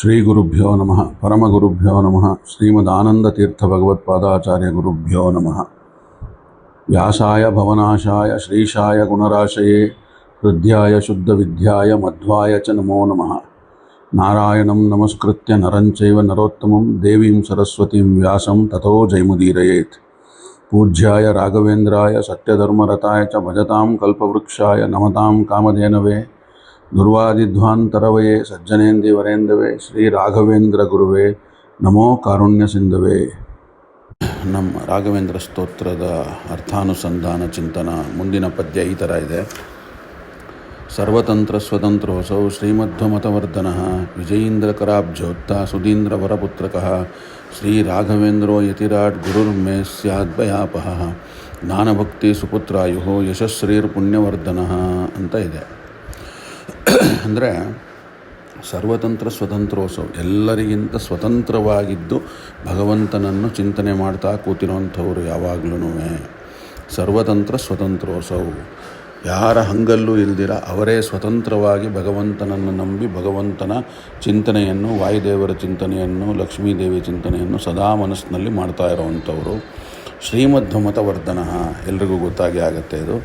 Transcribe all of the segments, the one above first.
श्री गुरुभ्यो नम परम गुरुभ्यो नम श्रीमदनंदतीर्थ भगवत्चार्य गुरुभ्यो नम। व्यासाय, भवनाशाय, श्रीशाय, गुणराशये, हृद्याय शुद्ध विद्याय मध्वाय च नमो नम। नारायण नमस्कृत नरंच नरोत्तम, देवी सरस्वती व्यास तथो जयमुदीरयेत। पूज्याय राघवेन्द्राय, सत्यधर्मरताय च भजता नमता कामधेनवे ದುರ್ವಾದಿಧ್ವಾಂತರವಯೇ ಸಜ್ಜನೇಂದಿವರೇಂದವೇ ಶ್ರೀ ರಾಘವೇಂದ್ರ ಗುರುವೇ, ನಮೋ ಕಾರುಣ್ಯ ಸಿಂಧವೇ. ನಮ್ಮ ರಾಘವೇಂದ್ರ ಸ್ತೋತ್ರದ ಅರ್ಥಾನುಸಂಧಾನ ಚಿಂತನ ಮುಂದಿನ ಪದ್ಯ ಈ ಥರ ಇದೆ. ಸರ್ವತಂತ್ರ ಸ್ವತಂತ್ರೋಸೌ ಶ್ರೀಮಧ್ವಮತವರ್ಧನ ವಿಜಯೀಂದ್ರಕರಾಬ್ಜೋತ್ತ ಸುಧೀಂದ್ರ ವರಪುತ್ರಕಃ ಶ್ರೀ ರಾಘವೇಂದ್ರೋ ಯತಿರಾಟ್ ಗುರುರ್ಮೇ ಸ್ಯಾದ್ಭಯಾಪಹ ಜ್ಞಾನಭಕ್ತಿ ಸುಪುತ್ರಾಯು ಯಶಸ್ಶ್ರೀರ್ ಪುಣ್ಯವರ್ಧನ ಅಂತ ಇದೆ. ಅಂದರೆ ಸರ್ವತಂತ್ರ ಸ್ವತಂತ್ರೋತ್ಸವ ಎಲ್ಲರಿಗಿಂತ ಸ್ವತಂತ್ರವಾಗಿದ್ದು ಭಗವಂತನನ್ನು ಚಿಂತನೆ ಮಾಡ್ತಾ ಕೂತಿರುವಂಥವ್ರು ಯಾವಾಗ್ಲೂ ಸರ್ವತಂತ್ರ ಸ್ವತಂತ್ರೋತ್ಸವ ಯಾರ ಹಂಗಲ್ಲೂ ಇಲ್ದಿರ ಅವರೇ ಸ್ವತಂತ್ರವಾಗಿ ಭಗವಂತನನ್ನು ನಂಬಿ ಭಗವಂತನ ಚಿಂತನೆಯನ್ನು, ವಾಯುದೇವರ ಚಿಂತನೆಯನ್ನು, ಲಕ್ಷ್ಮೀದೇವಿ ಚಿಂತನೆಯನ್ನು ಸದಾ ಮನಸ್ಸಿನಲ್ಲಿ ಮಾಡ್ತಾ ಇರೋವಂಥವರು ಶ್ರೀಮಧ್ವಮತವರ್ಧನ ಎಲ್ರಿಗೂ ಗೊತ್ತಾಗಿ ಆಗುತ್ತೆ ಇದು.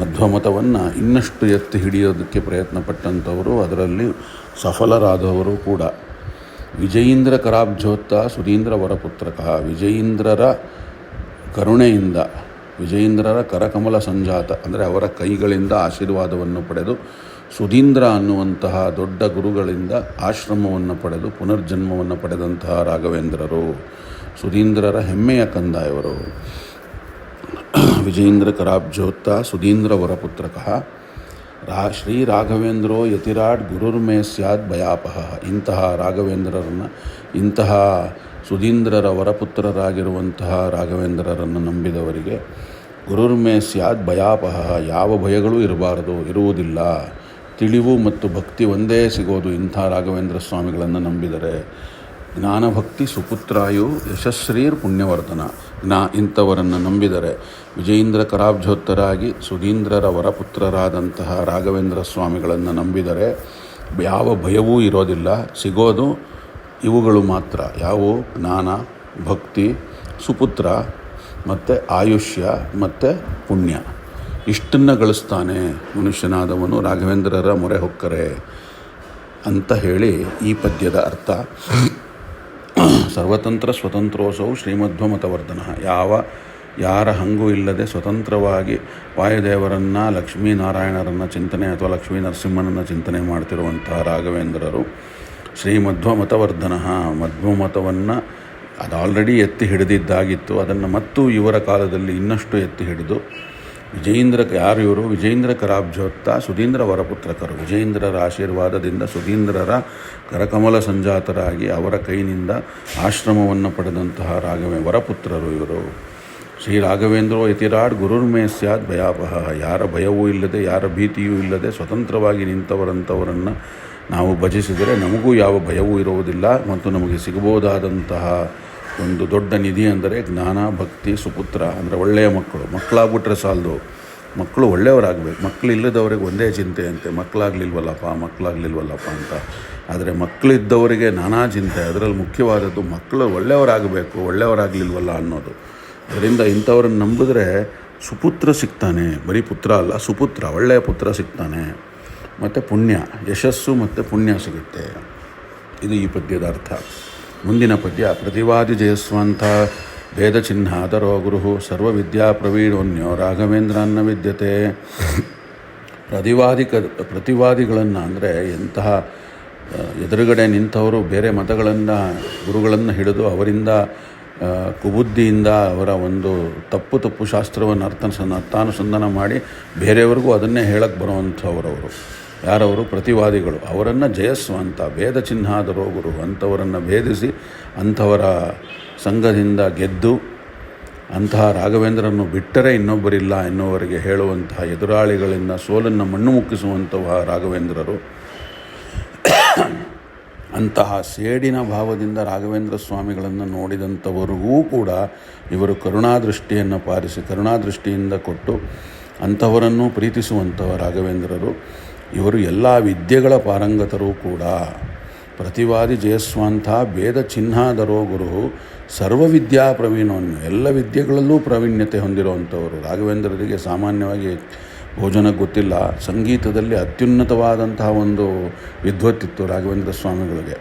ಮಧ್ವಮತವನ್ನು ಇನ್ನಷ್ಟು ಎತ್ತಿ ಹಿಡಿಯೋದಕ್ಕೆ ಪ್ರಯತ್ನಪಟ್ಟಂಥವರು ಅದರಲ್ಲಿ ಸಫಲರಾದವರು ಕೂಡ. ವಿಜಯೀಂದ್ರ ಕರಾಬ್ಜೋತ್ತ ಸುಧೀಂದ್ರ ವರಪುತ್ರಕ ವಿಜಯೀಂದ್ರರ ಕರುಣೆಯಿಂದ, ವಿಜಯೀಂದ್ರರ ಕರಕಮಲ ಸಂಜಾತ, ಅಂದರೆ ಅವರ ಕೈಗಳಿಂದ ಆಶೀರ್ವಾದವನ್ನು ಪಡೆದು ಸುಧೀಂದ್ರ ಅನ್ನುವಂತಹ ದೊಡ್ಡ ಗುರುಗಳಿಂದ ಆಶ್ರಮವನ್ನು ಪಡೆದು ಪುನರ್ಜನ್ಮವನ್ನು ಪಡೆದಂತಹ ರಾಘವೇಂದ್ರರು. ಸುಧೀಂದ್ರರ ಹೆಮ್ಮೆಯ ಕಂದ ಇವರು ವಿಜಯೇಂದ್ರ ಕರಾಬ್ಜೋತ್ತ ಸುಧೀಂದ್ರ ವರಪುತ್ರಕಃ ರಾ ಶ್ರೀ ರಾಘವೇಂದ್ರೋ ಯತಿರಾಟ್ ಗುರುರ್ಮೇ ಸ್ಯಾದ್ ಭಯಾಪಹ ಇಂತಹ ರಾಘವೇಂದ್ರರನ್ನು, ಇಂತಹ ಸುಧೀಂದ್ರರ ವರಪುತ್ರರಾಗಿರುವಂತಹ ರಾಘವೇಂದ್ರರನ್ನು ನಂಬಿದವರಿಗೆ ಗುರುರ್ಮೇ ಸ್ಯಾದ್ ಭಯಾಪಹ ಯಾವ ಭಯಗಳೂ ಇರಬಾರದು, ಇರುವುದಿಲ್ಲ. ತಿಳಿವು ಮತ್ತು ಭಕ್ತಿ ಒಂದೇ ಸಿಗೋದು ಇಂಥ ರಾಘವೇಂದ್ರ ಸ್ವಾಮಿಗಳನ್ನು ನಂಬಿದರೆ. ಜ್ಞಾನಭಕ್ತಿ ಸುಪುತ್ರಾಯು ಯಶಸ್ಶ್ರೀರ್ ಪುಣ್ಯವರ್ಧನ. ಜ್ಞಾ ಇಂಥವರನ್ನು ನಂಬಿದರೆ ವಿಜಯೇಂದ್ರ ಕರಾಬ್ಜೋತ್ತರಾಗಿ ಸುಧೀಂದ್ರರವರ ಪುತ್ರರಾದಂತಹ ರಾಘವೇಂದ್ರ ಸ್ವಾಮಿಗಳನ್ನು ನಂಬಿದರೆ ಯಾವ ಭಯವೂ ಇರೋದಿಲ್ಲ, ಸಿಗೋದು ಇವುಗಳು ಮಾತ್ರ. ಯಾವುವು? ಜ್ಞಾನ, ಭಕ್ತಿ, ಸುಪುತ್ರ, ಮತ್ತು ಆಯುಷ್ಯ, ಮತ್ತು ಪುಣ್ಯ. ಇಷ್ಟನ್ನು ಗಳಿಸ್ತಾನೆ ಮನುಷ್ಯನಾದವನು ರಾಘವೇಂದ್ರರ ಮೊರೆ ಹೊಕ್ಕರೆ ಅಂತ ಹೇಳಿ ಈ ಪದ್ಯದ ಅರ್ಥ. ಸರ್ವತಂತ್ರ ಸ್ವತಂತ್ರೋಸೌ ಶ್ರೀಮಧ್ವಮತವರ್ಧನ ಯಾವ, ಯಾರ ಹಂಗೂ ಇಲ್ಲದೆ ಸ್ವತಂತ್ರವಾಗಿ ವಾಯುದೇವರನ್ನು, ಲಕ್ಷ್ಮೀನಾರಾಯಣರನ್ನು ಚಿಂತನೆ ಅಥವಾ ಲಕ್ಷ್ಮೀ ನರಸಿಂಹನನ್ನು ಚಿಂತನೆ ಮಾಡ್ತಿರುವಂತಹ ರಾಘವೇಂದ್ರರು ಶ್ರೀಮಧ್ವಮತವರ್ಧನ ಮಧ್ವಮತವನ್ನು ಅದು ಆಲ್ರೆಡಿ ಎತ್ತಿ ಹಿಡಿದಿದ್ದಾಗಿತ್ತು. ಅದನ್ನು ಮತ್ತು ಇವರ ಕಾಲದಲ್ಲಿ ಇನ್ನಷ್ಟು ಎತ್ತಿ ಹಿಡಿದು ವಿಜಯೇಂದ್ರ ಯಾರು ಇವರು? ವಿಜಯೇಂದ್ರ ಕರಾಬ್ಜೋತ್ತ ಸುಧೀಂದ್ರ ವರಪುತ್ರಕರು. ವಿಜಯೇಂದ್ರರ ಆಶೀರ್ವಾದದಿಂದ ಸುಧೀಂದ್ರರ ಕರಕಮಲ ಸಂಜಾತರಾಗಿ ಅವರ ಕೈನಿಂದ ಆಶ್ರಮವನ್ನು ಪಡೆದಂತಹ ರಾಘವೇ ವರಪುತ್ರರು ಇವರು. ಶ್ರೀ ರಾಘವೇಂದ್ರೋ ಯತಿರಾಡ್ ಗುರುರ್ಮೇ ಸ್ಯಾದ್ ಭಯಾಪಹ. ಯಾರ ಭಯವೂ ಇಲ್ಲದೆ, ಯಾರ ಭೀತಿಯೂ ಇಲ್ಲದೆ ಸ್ವತಂತ್ರವಾಗಿ ನಿಂತವರಂಥವರನ್ನು ನಾವು ಭಜಿಸಿದರೆ ನಮಗೂ ಯಾವ ಭಯವೂ ಇರುವುದಿಲ್ಲ ಮತ್ತು ನಮಗೆ ಸಿಗಬಹುದಾದಂತಹ ಒಂದು ದೊಡ್ಡ ನಿಧಿ ಅಂದರೆ ಜ್ಞಾನ, ಭಕ್ತಿ, ಸುಪುತ್ರ, ಅಂದರೆ ಒಳ್ಳೆಯ ಮಕ್ಕಳು. ಮಕ್ಕಳಾಗ್ಬಿಟ್ರೆ ಸಾಲದು. ಮಕ್ಕಳು ಒಳ್ಳೆಯವರಾಗಬೇಕು. ಮಕ್ಕಳು ಇಲ್ಲದವ್ರಿಗೆ ಒಂದೇ ಚಿಂತೆ ಅಂತೆ. ಮಕ್ಕಳಾಗಲಿಲ್ವಲ್ಲಪ್ಪ ಮಕ್ಕಳಾಗಲಿಲ್ವಲ್ಲಪ್ಪ ಅಂತ. ಆದರೆ ಮಕ್ಕಳಿದ್ದವರಿಗೆ ನಾನಾ ಚಿಂತೆ. ಅದರಲ್ಲಿ ಮುಖ್ಯವಾದದ್ದು ಮಕ್ಕಳು ಒಳ್ಳೆಯವರಾಗಬೇಕು, ಒಳ್ಳೆಯವರಾಗಲಿಲ್ವಲ್ಲ ಅನ್ನೋದು. ಅದರಿಂದ ಇಂಥವ್ರನ್ನ ನಂಬಿದ್ರೆ ಸುಪುತ್ರ ಸಿಗ್ತಾನೆ. ಬರೀ ಪುತ್ರ ಅಲ್ಲ, ಸುಪುತ್ರ, ಒಳ್ಳೆಯ ಪುತ್ರ ಸಿಗ್ತಾನೆ. ಮತ್ತು ಪುಣ್ಯ. ಯಶಸ್ಸು ಮತ್ತು ಪುಣ್ಯ ಸಿಗುತ್ತೆ. ಇದು ಈ ಪದ್ಯದ ಅರ್ಥ. ಮುಂದಿನ ಪದ್ಯ, ಪ್ರತಿವಾದಿ ಜಯಸ್ವಂತ ವೇದ ಚಿಹ್ನಾದರೋ ಗುರು ಸರ್ವವಿದ್ಯಾ ಪ್ರವೀಣೋನ್ಯೋ ರಾಘವೇಂದ್ರನ್ನ ವಿದ್ಯತೆ. ಪ್ರತಿವಾದಿ ಕ, ಪ್ರತಿವಾದಿಗಳನ್ನು ಅಂದರೆ ಎಂತಹ ಎದುರುಗಡೆ ನಿಂತವರು ಬೇರೆ ಮತಗಳನ್ನು, ಗುರುಗಳನ್ನು ಹಿಡಿದು ಅವರಿಂದ ಕುಬುದ್ಧಿಯಿಂದ ಅವರ ಒಂದು ತಪ್ಪು ತಪ್ಪು ಶಾಸ್ತ್ರವನ್ನು ಅರ್ಥ ಅರ್ಥಾನುಸಂಧಾನ ಮಾಡಿ ಬೇರೆಯವ್ರಿಗೂ ಅದನ್ನೇ ಹೇಳಕ್ಕೆ ಬರುವಂಥವರವರು. ಯಾರವರು ಪ್ರತಿವಾದಿಗಳು, ಅವರನ್ನು ಜಯಸ್ವಂತ ಭೇದ ಚಿಹ್ನಾದ ರೋಗರು ಅಂಥವರನ್ನು ಭೇದಿಸಿ, ಅಂಥವರ ಸಂಘದಿಂದ ಗೆದ್ದು, ಅಂತಹ ರಾಘವೇಂದ್ರನ್ನು ಬಿಟ್ಟರೆ ಇನ್ನೊಬ್ಬರಿಲ್ಲ ಎನ್ನುವರಿಗೆ ಹೇಳುವಂತಹ ಎದುರಾಳಿಗಳಿಂದ ಸೋಲನ್ನು ಮಣ್ಣು ಮುಕ್ಕಿಸುವಂತಹ ರಾಘವೇಂದ್ರರು. ಅಂತಹ ಸೇಡಿನ ಭಾವದಿಂದ ರಾಘವೇಂದ್ರ ಸ್ವಾಮಿಗಳನ್ನು ನೋಡಿದಂಥವರಿಗೂ ಕೂಡ ಇವರು ಕರುಣಾದೃಷ್ಟಿಯನ್ನು ಪಾರಿಸಿ ಕರುಣಾದೃಷ್ಟಿಯಿಂದ ಕೊಟ್ಟು ಅಂಥವರನ್ನು ಪ್ರೀತಿಸುವಂಥವ ರಾಘವೇಂದ್ರರು. ಇವರು ಎಲ್ಲ ವಿದ್ಯೆಗಳ ಪಾರಂಗತರೂ ಕೂಡ. ಪ್ರತಿವಾದಿ ಜಯಸ್ವಾಂತ ಭೇದ ಚಿಹ್ನಾದರೋ ಗುರು ಸರ್ವವಿದ್ಯಾ ಪ್ರವೀಣವನ್ನು ಎಲ್ಲ ವಿದ್ಯೆಗಳಲ್ಲೂ ಪ್ರಾವೀಣ್ಯತೆ ಹೊಂದಿರುವಂಥವರು. ರಾಘವೇಂದ್ರರಿಗೆ ಸಾಮಾನ್ಯವಾಗಿ ಭೋಜನ ಗೊತ್ತಿಲ್ಲ. ಸಂಗೀತದಲ್ಲಿ ಅತ್ಯುನ್ನತವಾದಂತಹ ಒಂದು ವಿದ್ವತ್ತಿತ್ತು ರಾಘವೇಂದ್ರ ಸ್ವಾಮಿಗಳಿಗೆ.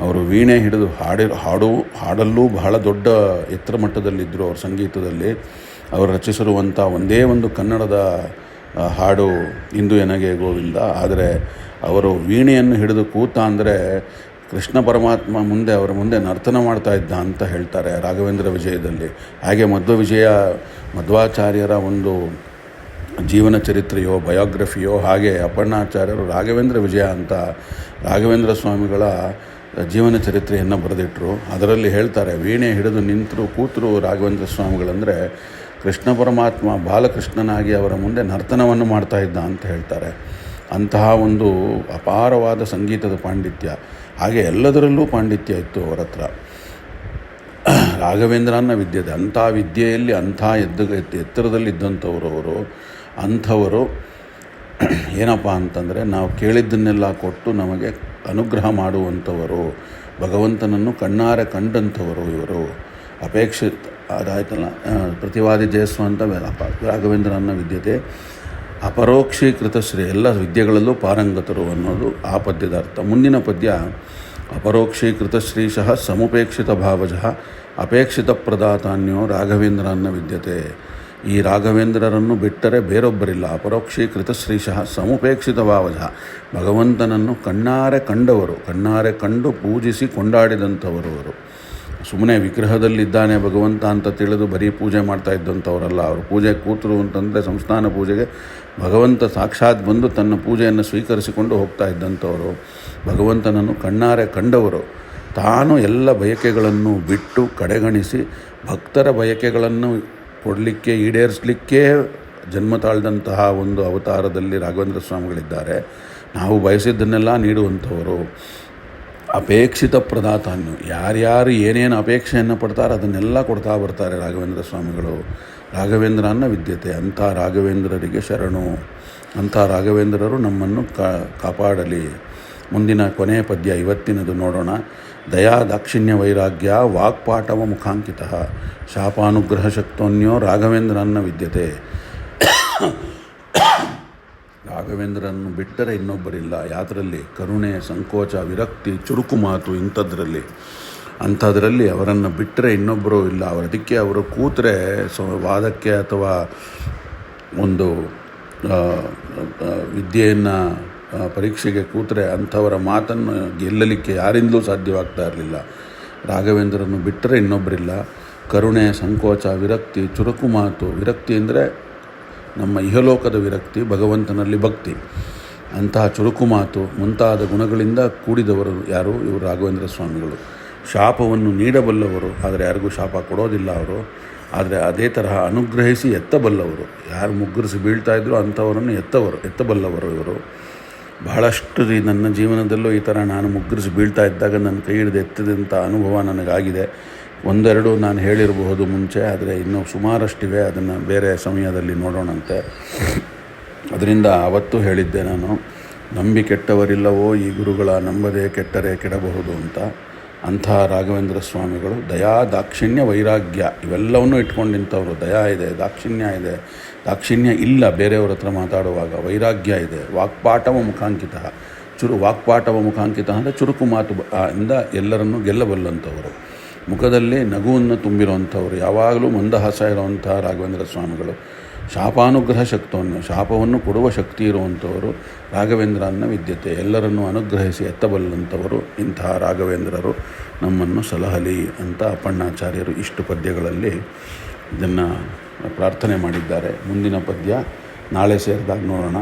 ಅವರು ವೀಣೆ ಹಿಡಿದು ಹಾಡಿ, ಹಾಡು, ಹಾಡಲ್ಲೂ ಬಹಳ ದೊಡ್ಡ ಎತ್ತರ ಮಟ್ಟದಲ್ಲಿದ್ದರು ಅವ್ರ ಸಂಗೀತದಲ್ಲಿ. ಅವರು ರಚಿಸಿರುವಂಥ ಒಂದೇ ಒಂದು ಕನ್ನಡದ ಹಾಡು ಇಂದು ಎನಗೆ ಗೋವಿಂದ. ಆದರೆ ಅವರು ವೀಣೆಯನ್ನು ಹಿಡಿದು ಕೂತ ಅಂದರೆ ಕೃಷ್ಣ ಪರಮಾತ್ಮ ಮುಂದೆ, ಅವರ ಮುಂದೆ ನರ್ತನ ಮಾಡ್ತಾ ಇದ್ದ ಅಂತ ಹೇಳ್ತಾರೆ ರಾಘವೇಂದ್ರ ವಿಜಯದಲ್ಲಿ. ಹಾಗೆ ಮಧ್ವ ವಿಜಯ, ಮಧ್ವಾಚಾರ್ಯರ ಒಂದು ಜೀವನ ಚರಿತ್ರೆಯೋ, ಬಯೋಗ್ರಫಿಯೋ, ಹಾಗೆ ಅಪರ್ಣಾಚಾರ್ಯರು ರಾಘವೇಂದ್ರ ವಿಜಯ ಅಂತ ರಾಘವೇಂದ್ರ ಸ್ವಾಮಿಗಳ ಜೀವನ ಚರಿತ್ರೆಯನ್ನು ಬರೆದಿಟ್ಟರು ಅದರಲ್ಲಿ ಹೇಳ್ತಾರೆ, ವೀಣೆ ಹಿಡಿದು ನಿಂತರು ಕೂತರು ರಾಘವೇಂದ್ರ ಸ್ವಾಮಿಗಳಂದರೆ ಕೃಷ್ಣ ಪರಮಾತ್ಮ ಬಾಲಕೃಷ್ಣನಾಗಿ ಅವರ ಮುಂದೆ ನರ್ತನವನ್ನು ಮಾಡ್ತಾ ಇದ್ದ ಅಂತ ಹೇಳ್ತಾರೆ. ಅಂತಹ ಒಂದು ಅಪಾರವಾದ ಸಂಗೀತದ ಪಾಂಡಿತ್ಯ, ಹಾಗೆ ಎಲ್ಲದರಲ್ಲೂ ಪಾಂಡಿತ್ಯ ಇತ್ತು ಅವರ ಹತ್ರ. ರಾಘವೇಂದ್ರನ ವಿದ್ಯೆದೆ ಅಂಥ ವಿದ್ಯೆಯಲ್ಲಿ ಅಂಥ ಎದ್ದು ಎತ್ತರದಲ್ಲಿದ್ದಂಥವರು ಅವರು, ಅಂಥವರು. ಏನಪ್ಪ ಅಂತಂದರೆ, ನಾವು ಕೇಳಿದ್ದನ್ನೆಲ್ಲ ಕೊಟ್ಟು ನಮಗೆ ಅನುಗ್ರಹ ಮಾಡುವಂಥವರು, ಭಗವಂತನನ್ನು ಕಣ್ಣಾರೆ ಕಂಡಂಥವರು ಇವರು. ಅಪೇಕ್ಷಿತ ಅದಾಯ್ತಲ್ಲ. ಪ್ರತಿವಾದಿ ಜಯಸ್ವಂತ ರಾಘವೇಂದ್ರನ ವಿದ್ಯತೆ. ಅಪರೋಕ್ಷೀಕೃತ ಶ್ರೀ ಎಲ್ಲ ವಿದ್ಯೆಗಳಲ್ಲೂ ಪಾರಂಗತರು ಅನ್ನೋದು ಆ ಪದ್ಯದ ಅರ್ಥ. ಮುಂದಿನ ಪದ್ಯ, ಅಪರೋಕ್ಷೀಕೃತ ಶ್ರೀಶಃ ಸಮುಪೇಕ್ಷಿತ ಭಾವಜಃ ಅಪೇಕ್ಷಿತ ಪ್ರದಾತಾನ್ಯೋ ರಾಘವೇಂದ್ರನ ವಿದ್ಯತೆ. ಈ ರಾಘವೇಂದ್ರರನ್ನು ಬಿಟ್ಟರೆ ಬೇರೊಬ್ಬರಿಲ್ಲ. ಅಪರೋಕ್ಷೀಕೃತ ಶ್ರೀಶಃ ಸಮುಪೇಕ್ಷಿತ ಭಾವಜಃ ಭಗವಂತನನ್ನು ಕಣ್ಣಾರೆ ಕಂಡವರು. ಕಣ್ಣಾರೆ ಕಂಡು ಪೂಜಿಸಿ ಕೊಂಡಾಡಿದಂಥವರು ಅವರು. ಸುಮ್ಮನೆ ವಿಗ್ರಹದಲ್ಲಿದ್ದಾನೆ ಭಗವಂತ ಅಂತ ತಿಳಿದು ಬರೀ ಪೂಜೆ ಮಾಡ್ತಾ ಇದ್ದಂಥವರಲ್ಲ. ಅವರು ಪೂಜೆ ಕೂತರು ಅಂತಂದರೆ ಸಂಸ್ಥಾನ ಪೂಜೆಗೆ ಭಗವಂತ ಸಾಕ್ಷಾತ್ ಬಂದು ತನ್ನ ಪೂಜೆಯನ್ನು ಸ್ವೀಕರಿಸಿಕೊಂಡು ಹೋಗ್ತಾ ಇದ್ದಂಥವರು. ಭಗವಂತನನ್ನು ಕಣ್ಣಾರೆ ಕಂಡವರು. ತಾನು ಎಲ್ಲ ಬಯಕೆಗಳನ್ನು ಬಿಟ್ಟು ಕಡೆಗಣಿಸಿ ಭಕ್ತರ ಬಯಕೆಗಳನ್ನು ಕೊಡಲಿಕ್ಕೆ, ಈಡೇರಿಸಲಿಕ್ಕೆ ಜನ್ಮ ತಾಳ್ದಂತಹ ಒಂದು ಅವತಾರದಲ್ಲಿ ರಾಘವೇಂದ್ರ ಸ್ವಾಮಿಗಳಿದ್ದಾರೆ. ನಾವು ಬಯಸಿದ್ದನ್ನೆಲ್ಲ ನೀಡುವಂಥವರು. ಅಪೇಕ್ಷಿತ ಪ್ರದಾತಾನ್ಯು ಯಾರ್ಯಾರು ಏನೇನು ಅಪೇಕ್ಷೆಯನ್ನು ಪಡ್ತಾರೆ ಅದನ್ನೆಲ್ಲ ಕೊಡ್ತಾ ಬರ್ತಾರೆ ರಾಘವೇಂದ್ರ ಸ್ವಾಮಿಗಳು. ರಾಘವೇಂದ್ರನ ವಿದ್ಯತೆ, ಅಂಥ ರಾಘವೇಂದ್ರರಿಗೆ ಶರಣು. ಅಂಥ ರಾಘವೇಂದ್ರರು ನಮ್ಮನ್ನು ಕಾಪಾಡಲಿ. ಮುಂದಿನ ಕೊನೆಯ ಪದ್ಯ ಇವತ್ತಿನದು ನೋಡೋಣ. ದಯಾ ದಾಕ್ಷಿಣ್ಯ ವೈರಾಗ್ಯ ವಾಕ್ಪಾಟವ ಮುಖಾಂಕಿತ. ಶಾಪಾನುಗ್ರಹ ಶಕ್ತೋನ್ಯೋ ರಾಘವೇಂದ್ರನ ವಿದ್ಯತೆ. ರಾಘವೇಂದ್ರನ್ನು ಬಿಟ್ಟರೆ ಇನ್ನೊಬ್ಬರಿಲ್ಲ. ಯಾತರಲ್ಲಿ ಕರುಣೆ, ಸಂಕೋಚ, ವಿರಕ್ತಿ, ಚುರುಕು ಮಾತು ಇಂಥದ್ರಲ್ಲಿ. ಅಂಥದ್ರಲ್ಲಿ ಅವರನ್ನು ಬಿಟ್ಟರೆ ಇನ್ನೊಬ್ಬರು ಇಲ್ಲ. ಅವರದಕ್ಕೆ ಅವರು ಕೂತರೆ ಸೊ ವಾದಕ್ಕೆ ಅಥವಾ ಒಂದು ವಿದ್ಯೆಯನ್ನು ಪರೀಕ್ಷೆಗೆ ಕೂತರೆ ಅಂಥವರ ಮಾತನ್ನು ಗೆಲ್ಲಲಿಕ್ಕೆ ಯಾರಿಂದಲೂ ಸಾಧ್ಯವಾಗ್ತಾ ಇರಲಿಲ್ಲ. ರಾಘವೇಂದ್ರನ್ನು ಬಿಟ್ಟರೆ ಇನ್ನೊಬ್ಬರಿಲ್ಲ. ಕರುಣೆ, ಸಂಕೋಚ, ವಿರಕ್ತಿ, ಚುರುಕು ಮಾತು. ವಿರಕ್ತಿ ಅಂದರೆ ನಮ್ಮ ಇಹಲೋಕದ ವಿರಕ್ತಿ, ಭಗವಂತನಲ್ಲಿ ಭಕ್ತಿ. ಅಂತಹ ಚುರುಕು ಮಾತು ಮುಂತಾದ ಗುಣಗಳಿಂದ ಕೂಡಿದವರು ಯಾರು? ಇವರು ರಾಘವೇಂದ್ರ ಸ್ವಾಮಿಗಳು. ಶಾಪವನ್ನು ನೀಡಬಲ್ಲವರು, ಆದರೆ ಯಾರಿಗೂ ಶಾಪ ಕೊಡೋದಿಲ್ಲ ಅವರು. ಆದರೆ ಅದೇ ತರಹ ಅನುಗ್ರಹಿಸಿ ಎತ್ತಬಲ್ಲವರು. ಯಾರು ಮುಗ್ಗರಿಸಿ ಬೀಳ್ತಾ ಇದ್ರು ಅಂಥವರನ್ನು ಎತ್ತವರು, ಎತ್ತಬಲ್ಲವರು ಇವರು. ಬಹಳಷ್ಟು ರೀ ನನ್ನ ಜೀವನದಲ್ಲೂ ಈ ಥರ ನಾನು ಮುಗ್ಗರಿಸಿ ಬೀಳ್ತಾ ಇದ್ದಾಗ ನನ್ನ ಕೈ ಹಿಡಿದು ಎತ್ತದಂಥ ಅನುಭವ ನನಗಾಗಿದೆ. ಒಂದೆರಡು ನಾನು ಹೇಳಿರಬಹುದು ಮುಂಚೆ, ಆದರೆ ಇನ್ನೂ ಸುಮಾರಷ್ಟಿವೆ. ಅದನ್ನು ಬೇರೆ ಸಮಯದಲ್ಲಿ ನೋಡೋಣಂತೆ. ಅದರಿಂದ ಅವತ್ತು ಹೇಳಿದ್ದೆ ನಾನು, ನಂಬಿ ಕೆಟ್ಟವರಿಲ್ಲವೋ ಈ ಗುರುಗಳ ನಂಬದೆ ಕೆಟ್ಟರೆ ಕೆಡಬಹುದು ಅಂತ. ಅಂಥ ರಾಘವೇಂದ್ರ ಸ್ವಾಮಿಗಳು, ದಯಾ ದಾಕ್ಷಿಣ್ಯ ವೈರಾಗ್ಯ, ಇವೆಲ್ಲವನ್ನೂ ಇಟ್ಕೊಂಡು ದಯಾ ಇದೆ, ದಾಕ್ಷಿಣ್ಯ ಇದೆ. ದಾಕ್ಷಿಣ್ಯ ಇಲ್ಲ ಬೇರೆಯವ್ರ ಹತ್ರ ಮಾತಾಡುವಾಗ, ವೈರಾಗ್ಯ ಇದೆ. ವಾಕ್ಪಾಟವ ಮುಖಾಂಕಿತ. ಚುರು ವಾಕ್ಪಾಟವ ಮುಖಾಂಕಿತ ಅಂದರೆ ಚುರುಕು ಮಾತು ಇಂದ ಎಲ್ಲರನ್ನೂ ಗೆಲ್ಲಬಲ್ಲಂಥವರು. ಮುಖದಲ್ಲಿ ನಗುವನ್ನು ತುಂಬಿರುವಂಥವ್ರು, ಯಾವಾಗಲೂ ಮಂದಹಾಸ ಇರುವಂಥ ರಾಘವೇಂದ್ರ ಸ್ವಾಮಿಗಳು. ಶಾಪಾನುಗ್ರಹ ಶಕ್ತವನ್ನು, ಶಾಪವನ್ನು ಕೊಡುವ ಶಕ್ತಿ ಇರುವಂಥವರು ರಾಘವೇಂದ್ರನ ವಿದ್ಯತೆ. ಎಲ್ಲರನ್ನು ಅನುಗ್ರಹಿಸಿ ಎತ್ತಬಲ್ಲಂಥವರು ಇಂತಹ ರಾಘವೇಂದ್ರರು. ನಮ್ಮನ್ನು ಸಲಹಲಿ ಅಂತ ಅಪ್ಪಣ್ಣಾಚಾರ್ಯರು ಇಷ್ಟು ಪದ್ಯಗಳಲ್ಲಿ ಇದನ್ನು ಪ್ರಾರ್ಥನೆ ಮಾಡಿದ್ದಾರೆ. ಮುಂದಿನ ಪದ್ಯ ನಾಳೆ ಸೇರಿದಾಗ ನೋಡೋಣ.